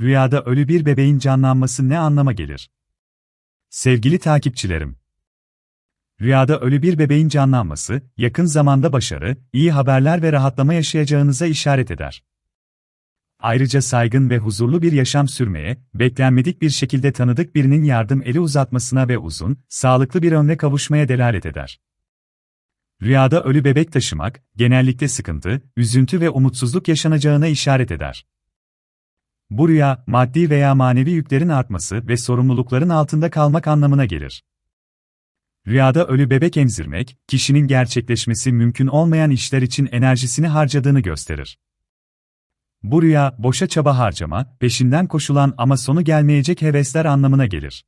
Rüyada ölü bir bebeğin canlanması ne anlama gelir? Sevgili takipçilerim. Rüyada ölü bir bebeğin canlanması, yakın zamanda başarı, iyi haberler ve rahatlama yaşayacağınıza işaret eder. Ayrıca saygın ve huzurlu bir yaşam sürmeye, beklenmedik bir şekilde tanıdık birinin yardım eli uzatmasına ve uzun, sağlıklı bir ömre kavuşmaya delalet eder. Rüyada ölü bebek taşımak, genellikle sıkıntı, üzüntü ve umutsuzluk yaşanacağına işaret eder. Bu rüya, maddi veya manevi yüklerin artması ve sorumlulukların altında kalmak anlamına gelir. Rüyada ölü bebek emzirmek, kişinin gerçekleşmesi mümkün olmayan işler için enerjisini harcadığını gösterir. Bu rüya, boşa çaba harcama, peşinden koşulan ama sonu gelmeyecek hevesler anlamına gelir.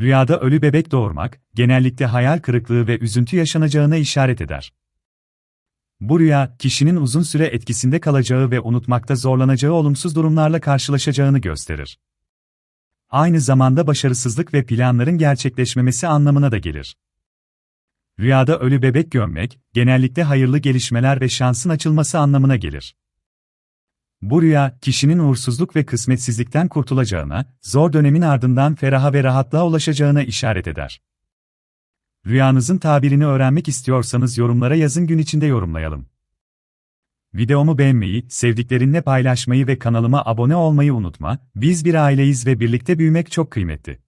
Rüyada ölü bebek doğurmak, genellikle hayal kırıklığı ve üzüntü yaşanacağına işaret eder. Bu rüya, kişinin uzun süre etkisinde kalacağı ve unutmakta zorlanacağı olumsuz durumlarla karşılaşacağını gösterir. Aynı zamanda başarısızlık ve planların gerçekleşmemesi anlamına da gelir. Rüyada ölü bebek görmek, genellikle hayırlı gelişmeler ve şansın açılması anlamına gelir. Bu rüya, kişinin uğursuzluk ve kısmetsizlikten kurtulacağına, zor dönemin ardından feraha ve rahatlığa ulaşacağına işaret eder. Rüyanızın tabirini öğrenmek istiyorsanız yorumlara yazın gün içinde yorumlayalım. Videomu beğenmeyi, sevdiklerinle paylaşmayı ve kanalıma abone olmayı unutma, biz bir aileyiz ve birlikte büyümek çok kıymetli.